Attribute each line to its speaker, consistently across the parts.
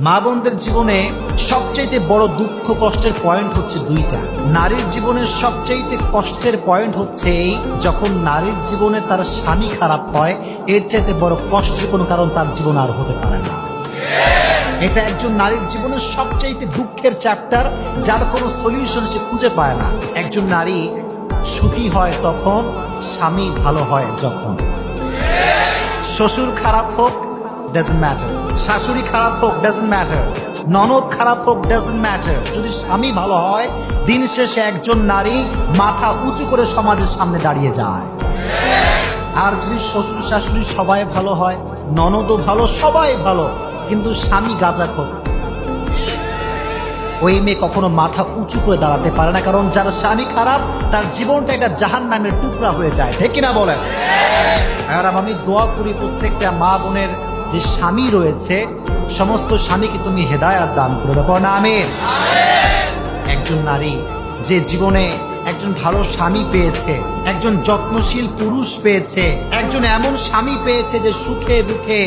Speaker 1: মা বোনদের জীবনে সবচাইতে বড় দুঃখ কষ্টের পয়েন্ট হচ্ছে দুইটা। নারীর জীবনের সবচাইতে কষ্টের পয়েন্ট হচ্ছে এই, যখন নারীর জীবনে তার স্বামী খারাপ হয়, এর চাইতে বড় কষ্টের কোনো কারণ তার জীবন আর হতে পারে না। এটা একজন নারীর জীবনের সবচাইতে দুঃখের চ্যাপ্টার যার কোনো সলিউশন সে খুঁজে পায় না। একজন নারী সুখী হয় তখন, স্বামী ভালো হয় যখন। শ্বশুর খারাপ হোক ডাজেন্ট ম্যাটার শাশুড়ি খারাপ হোক ডাজেন্ট ম্যাটার ননদ খারাপ হোক ডাজেন্ট ম্যাটার যদি স্বামী ভালো হয়, দিন শেষে একজন নারী মাথা উঁচু করে সমাজের সামনে দাঁড়িয়ে যায়। আর যদি শ্বশুর শাশুড়ি সবাই ভালো হয়, ননদও ভালো, সবাই ভালো, কিন্তু স্বামী গাঁজা খোর ওই মেয়ে কখনো মাথা উঁচু করে দাঁড়াতে পারে না, কারণ যার স্বামী খারাপ, তার জীবনটা একটা জাহান নামের টুকরা হয়ে যায়। ঠিক কিনা বলেন? আর আমি দোয়া করি প্রত্যেকটা মা বোনের যে স্বামী রয়েছে, সমস্ত স্বামীকে তুমি হেদায়াত দান করে দেখো না একজন নারী যে জীবনে একজন ভালো স্বামী পেয়েছে, একজন যত্নশীল পুরুষ পেয়েছে, একজন এমন স্বামী পেয়েছে যে সুখে দুঃখে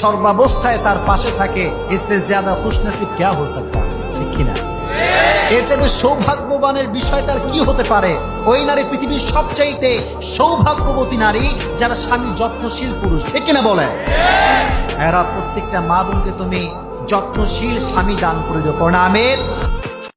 Speaker 1: সর্বাবস্থায় তার পাশে থাকে, এসে জ্যাদা খুশনসিব কেয়া হো সকতা? ঠিক কিনা? এর চাইতে সৌভাগ্যবানের বিষয়টার কি হতে পারে? ওই নারী পৃথিবীর সবচাইতে সৌভাগ্যবতী নারী, যারা স্বামী যত্নশীল পুরুষ। ঠিক কিনা বলে এরা প্রত্যেকটা মা বোনকে তুমি যত্নশীল স্বামী দান করে দিও। প্রণামের